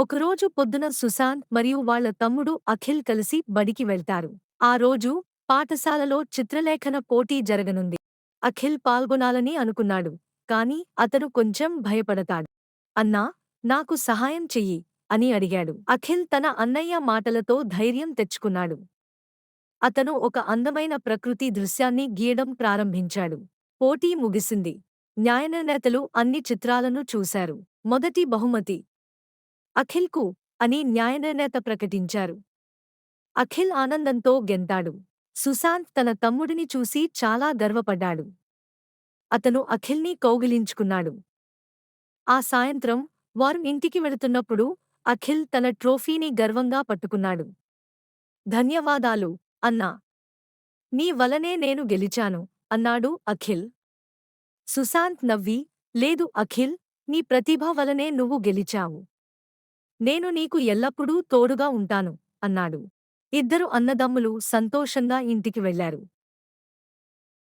ఒకరోజు పొద్దున సుశాంత్ మరియు వాళ్ళ తమ్ముడు అఖిల్ కలిసి బడికి వెళ్తారు. ఆ రోజు పాఠశాలలో చిత్రలేఖన పోటీ జరగనుంది. అఖిల్ పాల్గొనాలని అనుకున్నాడు కాని అతను కొంచెం భయపడతాడు. అన్నా నాకు సహాయం చెయ్యి అని అడిగాడు. అఖిల్ తన అన్నయ్య మాటలతో ధైర్యం తెచ్చుకున్నాడు. అతను ఒక అందమైన ప్రకృతి దృశ్యాన్ని గీయడం ప్రారంభించాడు. పోటీ ముగిసింది. న్యాయనిర్ణేతలు అన్ని చిత్రాలను చూశారు. మొదటి బహుమతి అఖిల్కు అని న్యాయనిర్ణేత ప్రకటించారు. అఖిల్ ఆనందంతో గెంతాడు. సుశాంత్ తన తమ్ముడిని చూసి చాలా గర్వపడ్డాడు. అతను అఖిల్ని కౌగిలించుకున్నాడు. ఆ సాయంత్రం వారు ఇంటికి వెళుతున్నప్పుడు అఖిల్ తన ట్రోఫీని గర్వంగా పట్టుకున్నాడు. ధన్యవాదాలు అన్నా. నీ వలనే నేను గెలిచాను అన్నాడు అఖిల్. సుశాంత్ నవ్వి లేదు అఖిల్ నీ ప్రతిభ వలనే నువ్వు గెలిచావు. నేను నీకు ఎల్లప్పుడూ తోడుగా ఉంటాను అన్నాడు. ఇద్దరు అన్నదమ్ములు సంతోషంగా ఇంటికి వెళ్ళారు